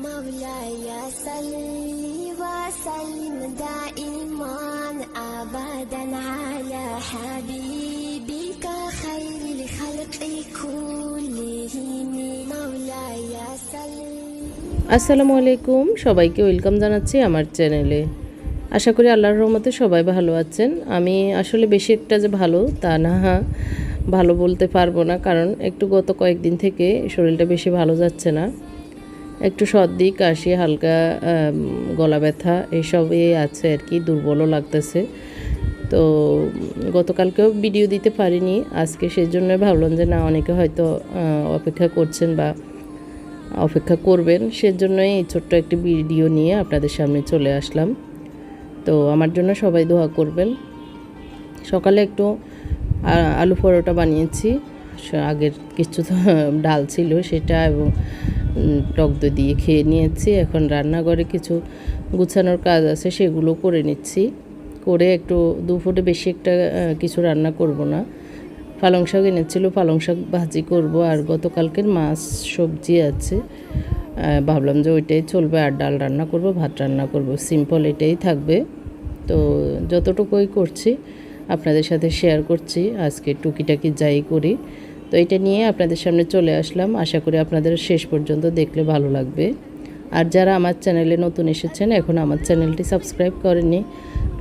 مولاي صل وسلم دائما ابدا على حبيبك خير الخلق كلهم مولاي صل আসসালামু আলাইকুম সবাইকে ওয়েলকাম জানাচ্ছি আমার চ্যানেলে আশা করি আল্লাহর রহমতে সবাই ভালো আছেন আমি আসলে বেশি একটা যে ভালো তা না ভালো বলতে পারবো না কারণ একটু গত কয়েকদিন থেকে শরীরটা বেশি ভালো যাচ্ছে না একটু সর্দি কাশি, হালকা গলা ব্যথা, এসবই আছে আর কি, দুর্বলও লাগতেছে। তো গতকালকেও ভিডিও দিতে পারিনি, আজকে সেই জন্য ভাবলাম যে না, অনেকে হয়তো অপেক্ষা করছেন বা অপেক্ষা করবেন, সেজন্যই এই ছোট্ট একটি ভিডিও নিয়ে আপনাদের সামনে চলে আসলাম। তো আমার জন্য সবাই দোয়া করবেন। সকালে একটু আলু পরোটা বানিয়েছি আগের কিছু ডাল ছিল সেটা এবং টক দিয়ে খেয়ে নিয়েছি। এখন রান্নাঘরে কিছু গুছানোর কাজ আছে, সেগুলো করে নিচ্ছি। করে একটু দুপুরে বেশি একটা কিছু রান্না করব না। পালং শাক এনেছিল, পালং শাক ভাজি করব। আর গতকালকের মাছ সবজি আছে। ভাবলাম যে ওইটাই চলবে। আর ডাল রান্না করব, ভাত রান্না করব। সিম্পল এটাই থাকবে। তো যতটুকুই করছি, আপনাদের সাথে শেয়ার করছি। আজকে টুকিটাকি যাই করি। তো এটা নিয়ে আপনাদের সামনে চলে আসলাম। আশা করি আপনাদের শেষ পর্যন্ত দেখলে ভালো লাগবে। আর যারা আমার চ্যানেলে নতুন এসেছেন, এখন আমার চ্যানেলটি সাবস্ক্রাইব করেনি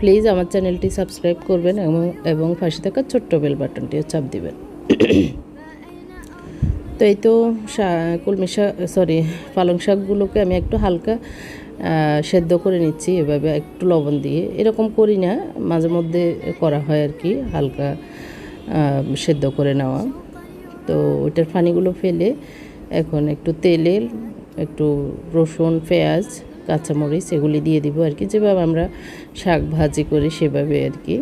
প্লিজ আমার চ্যানেলটি সাবস্ক্রাইব করবেন এবং এবং পাশে থাকা ছোট্ট বেল বাটনটিও চাপ দিবেন। তো এই তো কলমি শাক সরি, পালং শাকগুলোকে আমি একটু হালকা সেদ্ধ করে নিচ্ছি, এভাবে একটু লবণ দিয়ে। এরকম করি না, মাঝে মধ্যে করা হয় আর কি, হালকা সেদ্ধ করে নেওয়া। তো ওইটার ফানিগুলো ফেলে এখন একটু তেলের একটু রসুন, পেঁয়াজ, কাঁচামরিচ এগুলি দিয়ে দিব আর কি। যেভাবে আমরা শাক ভাজি করি সেভাবে আর কি।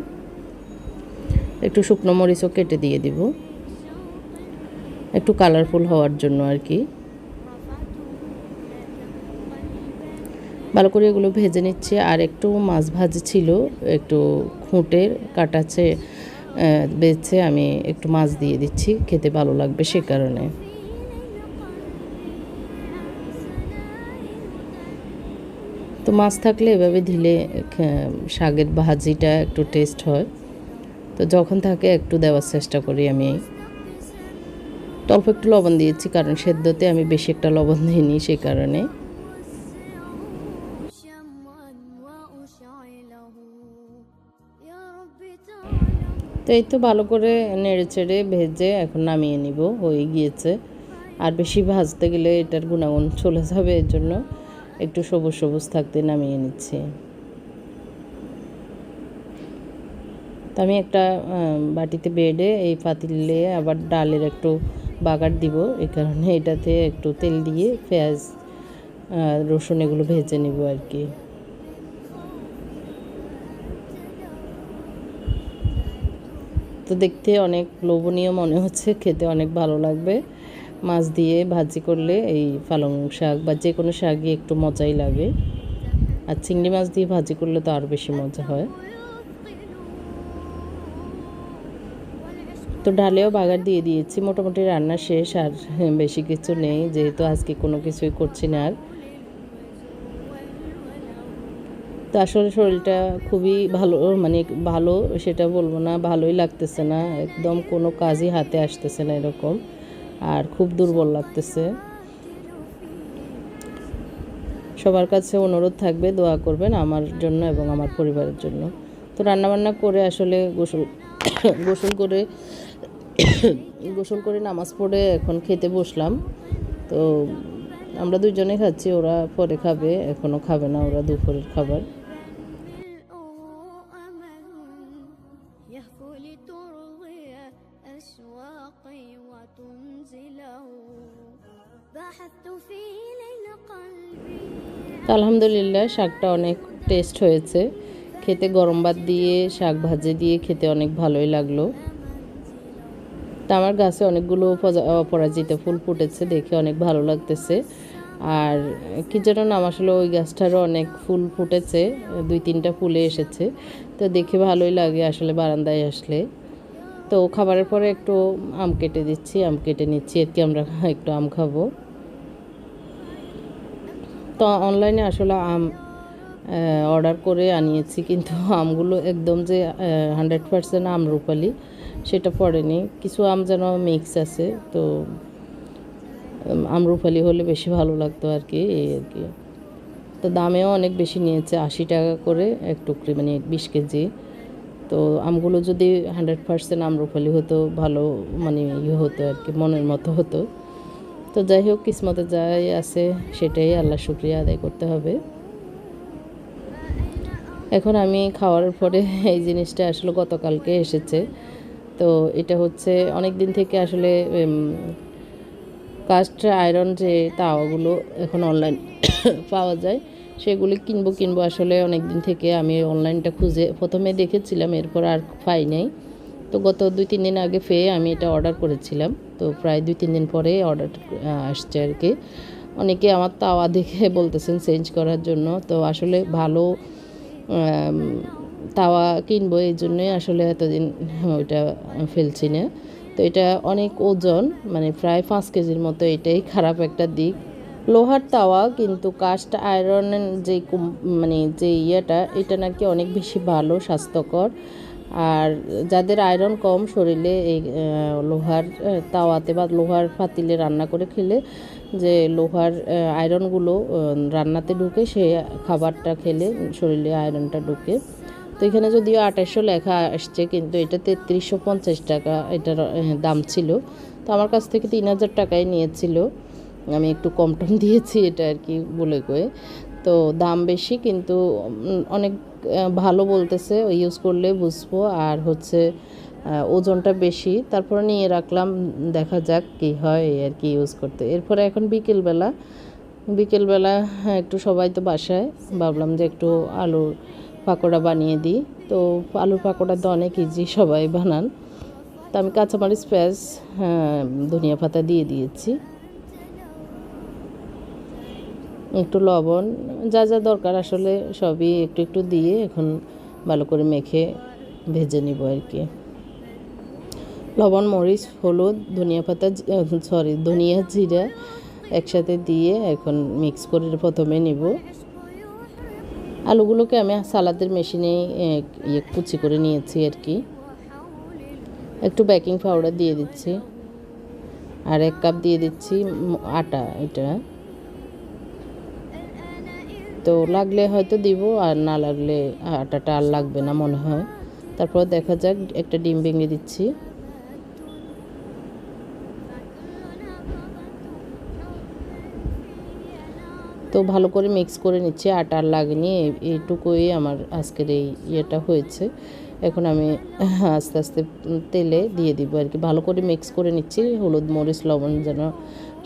একটু শুকনো মরিচও কেটে দিয়ে দিব। একটু কালারফুল হওয়ার জন্য আর কি। ভালো করে এগুলো ভেজে নিচ্ছে। আর একটু মাছ ভাজি ছিল, একটু খুঁটের কাটাছে বেছে আমি একটু মাছ দিয়ে দিচ্ছি, খেতে ভালো লাগবে সে কারণে। তো মাছ থাকলে এভাবে খে- শাকের ভাজিটা একটু টেস্ট হয়। তো যখন থাকে একটু দেওয়ার চেষ্টা করি আমি। অল্প একটু লবণ দিয়েছি, কারণ সেদ্ধতে আমি বেশি একটা লবণ দিইনি সেই কারণে। তো এই তো ভালো করে নেড়ে চেড়ে ভেজে এখন নামিয়ে নিব, হয়ে গিয়েছে। আর বেশি ভাজতে গেলে এটার গুণাগুণ চলে যাবে, এর জন্য একটু সবুজ সবুজ থাকতে নামিয়ে নিচ্ছি। তো আমি একটা বাটিতে বেডে এই পাতিলে আবার ডালের একটু বাগার দিব এই কারণে এটাতে একটু তেল দিয়ে পেঁয়াজ রসুন এগুলো ভেজে নেব আর কি। তো দেখতে অনেক লোভনীয় মনে হচ্ছে, খেতে অনেক ভালো লাগবে। মাছ দিয়ে ভাজি করলে এই পালং শাক বা যে কোনো শাকই একটু মজাই লাগে। আর চিংড়ি মাছ দিয়ে ভাজি করলে তো আরও বেশি মজা হয়। তো ডালেও বাগার দিয়ে দিয়েছি, মোটামুটি রান্না শেষ আর বেশি কিছু নেই, যেহেতু আজকে কোনো কিছুই করছি না আর। তো আসলে শরীরটা খুবই ভালো মানে ভালো, সেটা বলব না, ভালোই লাগতেছে না। একদম কোনো কাজই হাতে আসতেছে না এরকম, আর খুব দুর্বল লাগতেছে। সবার কাছে অনুরোধ থাকবে, দোয়া করবেন আমার জন্য এবং আমার পরিবারের জন্য। তো রান্নাবান্না করে আসলে গোসল গোসল করে গোসল করে নামাজ পড়ে এখন খেতে বসলাম। তো আমরা দুজনে খাচ্ছি, ওরা পরে খাবে এখনও খাবে না ওরা দুপুরের খাবার। তো আলহামদুলিল্লাহ শাকটা অনেক টেস্ট হয়েছে। খেতে গরম ভাত দিয়ে, শাক ভাজে দিয়ে খেতে অনেক ভালোই লাগল। তা আমার গাছে অনেকগুলো অপরাজিত ফুল ফুটেছে, দেখে অনেক ভালো লাগতেছে। আর কি যেন নাম আসলে, ওই গাছটারও অনেক ফুল ফুটেছে, দুই তিনটা ফুলে এসেছে। তো দেখে ভালোই লাগে আসলে বারান্দায় আসলে। তো খাবারের পরে একটু আম কেটে দিচ্ছি, আম কেটে নিচ্ছি কি আমরা একটু আম খাব। তো অনলাইনে আসলে আম অর্ডার করে আনিয়েছি, কিন্তু আমগুলো একদম যে হান্ড্রেড পার্সেন্ট আম রূপালি, সেটা পড়েনি। কিছু আম যেন মিক্স আছে, তো আমরুপালি হলে বেশি ভালো লাগতো আর কি, এই আর কি। তো দামেও অনেক বেশি নিয়েছে, আশি টাকা করে এক টুকরি মানে বিশ কেজি। তো আমগুলো যদি হান্ড্রেড পার্সেন্ট আমরুপালি হতো, ভালো মানে ইয়ে হতো আর কি, মনের মতো হতো। তো যাই হোক, কিসমতে যাই আছে সেটাই আল্লাহ শুক্রিয়া আদায় করতে হবে। এখন আমি খাওয়ার পরে এই জিনিসটা আসলে গতকালকে এসেছে। তো এটা হচ্ছে অনেক দিন থেকে আসলে কাস্ট আয়রন যে তাওয়াগুলো এখন অনলাইন পাওয়া যায়, সেগুলি কিনবো কিনবো আসলে অনেক দিন থেকে আমি অনলাইনটা খুঁজে প্রথমে দেখেছিলাম, এরপর আর পাই নাই। তো গত দুই, তিন দিন আগে পেয়ে আমি এটা অর্ডার করেছিলাম। তো প্রায় দুই, তিন দিন পরে অর্ডার আসছে আর কি। অনেকে আমার তাওয়া দেখে বলতেছেন চেঞ্জ করার জন্য। তো আসলে ভালো তাওয়া কিনবো এই জন্যই আসলে এতদিন ওইটা ফেলছি না। তো এটা অনেক ওজন মানে প্রায় পাঁচ কেজির মতো, এটাই খারাপ একটা দিক। লোহার তাওয়া, কিন্তু কাস্ট আয়রনের যে মানে যে ইয়েটা, এটা নাকি অনেক বেশি ভালো, স্বাস্থ্যকর। আর যাদের আয়রন কম শরীরে এই লোহার তাওয়াতে বা লোহার পাতিলে রান্না করে খেলে যে লোহার আয়রনগুলো রান্নাতে ঢুকে সে খাবারটা খেলে শরীরে আয়রনটা ঢুকে। তো এখানে যদিও আঠাশশো লেখা আসছে কিন্তু এটা তেত্রিশশো পঞ্চাশ টাকা এটার দাম ছিল। তো আমার কাছ থেকে তিন হাজার টাকায় নিয়েছিল। আমি একটু কম টম দিয়েছি এটা আর কি বলে কয়ে। তো দাম বেশি কিন্তু অনেক ভালো বলতেছে ওই ইউজ করলে বুঝব। আর হচ্ছে ওজনটা বেশি তারপরে নিয়ে রাখলাম দেখা যাক কি হয় আর কি ইউজ করতে। এরপরে এখন বিকেলবেলা বিকেলবেলা হ্যাঁ, একটু সবাই তো বাসায় ভাবলাম যে একটু আলুর পাকোড়া বানিয়ে দিই। তো আলুর পাকোড়া তো অনেক ইজি সবাই বানান। তো আমি কাঁচামরিচ পেঁয়াজ হ্যাঁ, ধনিয়া পাতা দিয়ে দিয়েছি। একটু লবণ, যা যা দরকার আসলে সবই একটু একটু দিয়ে এখন ভালো করে মেখে ভেজে নিব আর কি। লবণ, মরিচ, হলুদ, ধনিয়া পাতা সরি ধনিয়া জিরা একসাথে দিয়ে এখন মিক্স করে প্রথমে নিব। আলুগুলোকে আমি সালাদের মেশিনে ইয়ে কুচি করে নিয়েছি আর কি। একটু বেকিং পাউডার দিয়ে দিচ্ছি। আর এক কাপ দিয়ে দিচ্ছি আটা এটা। তো লাগলে হয়তো দিব, আর না লাগলে আটাটা আর লাগবে না মনে হয়। তারপর দেখা যাক, একটা ডিম ভেঙে দিচ্ছি। তো ভালো করে মিক্স করে নিচ্ছি, আটা আর লাগেনি, এইটুকুই আমার আজকের এই ইয়েটা হয়েছে। এখন আমি আস্তে আস্তে তেলে দিয়ে দিব আর কি। ভালো করে মিক্স করে নিচ্ছি, হলুদ, মরিচ, লবণ যেন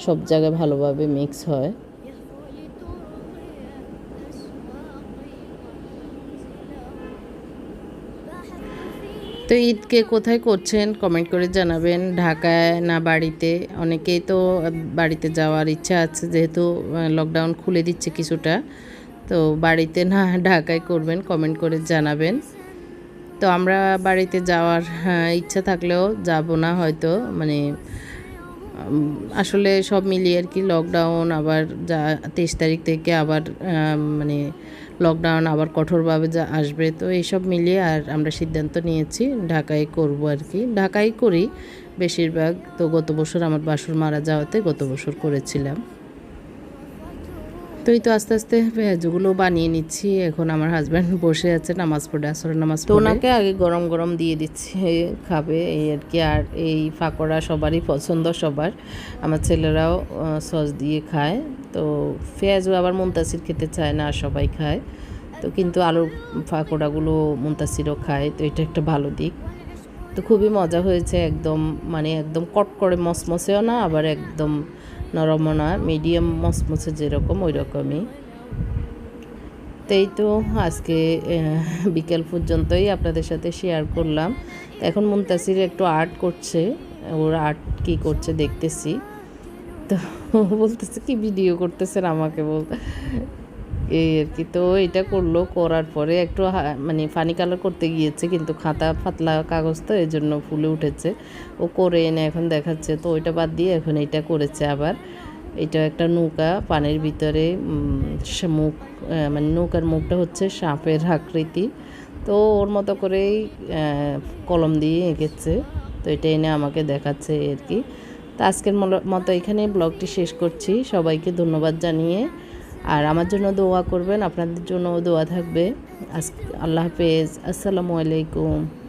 সব জায়গায় ভালোভাবে মিক্স হয়। তো ঈদকে কোথায় করছেন? কমেন্ট করে জানাবেন। ঢাকায় না বাড়িতে? অনেকেই তো বাড়িতে যাওয়ার ইচ্ছা আছে যেহেতু লকডাউন খুলে দিচ্ছে কিছুটা। তো বাড়িতে না ঢাকায় করবেন কমেন্ট করে জানাবেন। তো আমরা বাড়িতে যাওয়ার হ্যাঁ, ইচ্ছা থাকলেও যাব না হয়তো। মানে আসলে সব মিলিয়ে আর কি লকডাউন আবার যা তেইশ তারিখ থেকে আবার মানে লকডাউন আবার কঠোরভাবে যা আসবে, তো এইসব মিলিয়ে আর আমরা সিদ্ধান্ত নিয়েছি ঢাকায় করব আর কি। ঢাকায় করি, বেশিরভাগ তো গত বছর আমার বাসুর মারা যাওয়াতে গত বছর করেছিলাম। তো এই তো আস্তে আস্তে ভেজগুলো বানিয়ে নিচ্ছি। এখন আমার হাজব্যান্ড বসে আছে নামাজ পড়ে আসরের নামাজ তো ওনাকে আগে গরম গরম দিয়ে দিচ্ছি খাবে এই আর কি। আর এই পাকোড়া সবারই পছন্দ সবার। আমার ছেলেরাও সস দিয়ে খায়। তো পেঁয়াজও আবার মুনতাসির খেতে চায় না সবাই খায়। তো কিন্তু আলুর পাকোড়াগুলো মুনতাসিরও খায় তো এটা একটা ভালো দিক। তো খুবই মজা হয়েছে একদম মানে একদম কট করে মসমসেও না আবার একদম নরমও না মিডিয়াম মসমসে যেরকম ওই রকমই এই তো আজকে বিকেল পর্যন্তই আপনাদের সাথে শেয়ার করলাম। এখন মুমতাসির একটু আর্ট করছে, ওর আর্ট কী করছে দেখতেছি। তো বলতেছে কি ভিডিও করতেছেন আমাকে বল? এই আর কি। তো এটা করল, করার পরে একটু মানে ফানি কালার করতে গিয়েছে, কিন্তু খাতা পাতলা কাগজ তো এই জন্য ফুলে উঠেছে। ও করে এনে এখন দেখাচ্ছে, তো ওইটা বাদ দিয়ে এখন এটা করেছে আবার। এটা একটা নৌকা, পানির ভিতরে মুখ মানে নৌকার মুখটা হচ্ছে সাপের আকৃতি। তো ওর মতো করেই কলম দিয়ে এঁকেছে, তো এটা এনে আমাকে দেখাচ্ছে আর কি। তো আজকের মতো এখানে ব্লগটি শেষ করছি। সবাইকে ধন্যবাদ জানিয়ে আর আমার জন্য দোয়া করবেন আপনাদের জন্য দোয়া থাকবে। আল্লাহ হাফেজ। আসসালামু আলাইকুম।